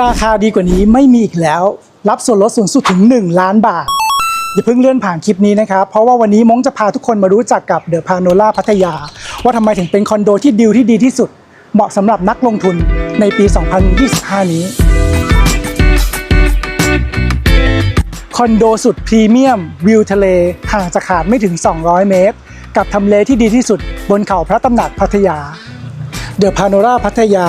ราคาดีกว่านี้ไม่มีอีกแล้ว รับส่วนลดสูงสุดถึง 1 ล้านบาท อย่าเพิ่งเลื่อนผ่านคลิปนี้นะครับ เพราะว่าวันนี้ม้งจะพาทุกคนมารู้จักกับเดอะพาโนล่าพัทยา ว่าทำไมถึงเป็นคอนโดที่ดีลที่ดีที่สุด เหมาะสำหรับนักลงทุนในปี 2025 นี้ คอนโดสุดพรีเมียม วิวทะเลห่างจากหาดไม่ถึง 200 เมตร กับทำเลที่ดีที่สุดบนเขาพระตำหนักพัทยา เดอะพาโนราพัทยา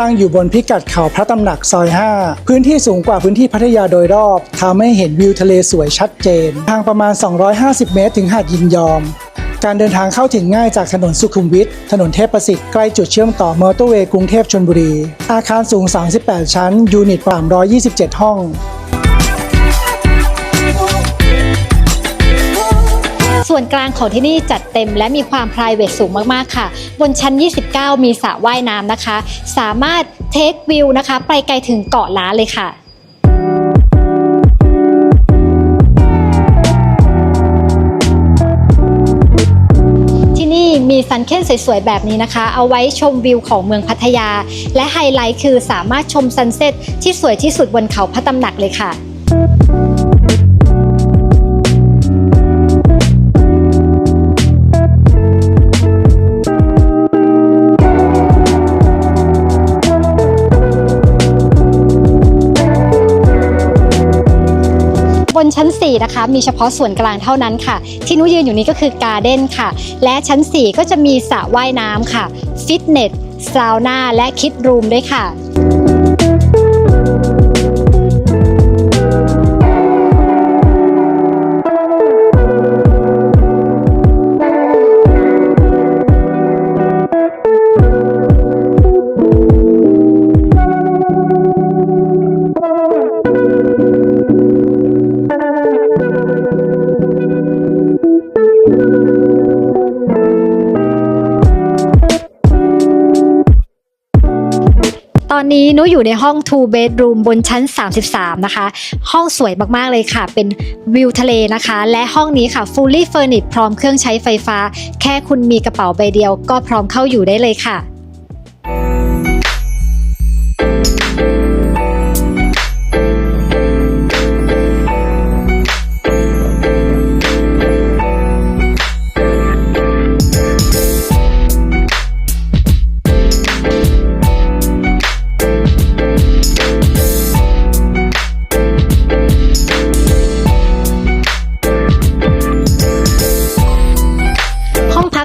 ตั้งอยู่บนพิกัดเขาพระตำหนักซอย 5 พื้นที่สูงกว่าพื้นที่พัทยาโดยรอบทำให้เห็นวิวทะเลสวยชัดเจน ทางประมาณ 250 เมตร ถึงหาดยินยอม การเดินทางเข้าถึงง่ายจากถนนสุขุมวิท ถนนเทพประสิทธิ์ใกล้จุดเชื่อมต่อมอเตอร์เวย์กรุงเทพชลบุรี อาคารสูง 38 ชั้น ยูนิต327 ห้อง วนกลางของที่นี่จัดเต็มและมีความ p r i v a t สูงมากๆค่ะ บนชั้น 29 มีสระว่ายน้ำนะคะ สามารถเทควิวนะคะ ไปไกลถึงเกาะล้านเลยค่ะที่นี่มีซันเคนสวยๆ แบบนี้นะคะ เอาไว้ชมวิวของเมืองพัทยา และไฮไลท์คือสามารถชมซันเซ็ตที่สวยที่สุดบนเขาพระตำหนักเลยค่ะ บนชั้น 4 นะคะ มีเฉพาะส่วนกลางเท่านั้นค่ะ ที่นุยืนอยู่นี้ก็คือการ์เด้นค่ะ และชั้น 4 ก็จะมีสระว่ายน้ำค่ะ ฟิตเนสซาวน่าและคิดรูมด้วยค่ะ อนนี้นุอยู่ในห้อง two bedroom บนชั้น 33 นะคะ ห้องสวยมากๆเลยค่ะ เป็นวิวทะเลนะคะ และห้องนี้ค่ะ fully furnished พร้อมเครื่องใช้ไฟฟ้า แค่คุณมีกระเป๋าใบเดียวก็พร้อมเข้าอยู่ได้เลยค่ะ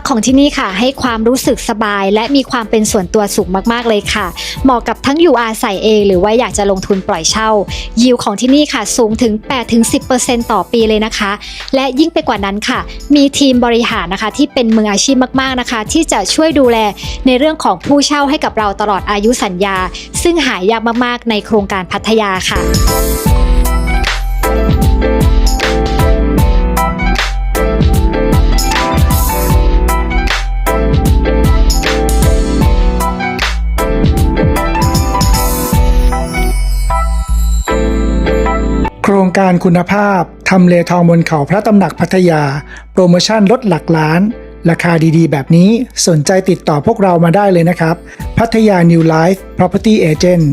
ของที่นี่ค่ะ ให้ความรู้สึกสบาย และมีความเป็นส่วนตัวสูงมากๆเลยค่ะ เหมาะกับทั้งอยู่อาศัยเอง หรือว่าอยากจะลงทุนปล่อยเช่า ยิวของที่นี่ค่ะ สูงถึง 8-10%ต่อปีเลยนะคะ และยิ่งไปกว่านั้นค่ะ มีทีมบริหารนะคะ ที่เป็นมืออาชีพมากๆนะคะ ที่จะช่วยดูแลในเรื่องของผู้เช่าให้กับเราตลอดอายุสัญญา ซึ่งหายากมากๆในโครงการพัทยาค่ะ รงการคุณภาพทำเลทองบนเขาพระตำหนักพัทยา โปรโมชั่นลดหลักล้าน ราคาดีๆ แบบนี้สนใจติดต่อพวกเรามาได้เลยนะครับ พัทยา New Life Property Agent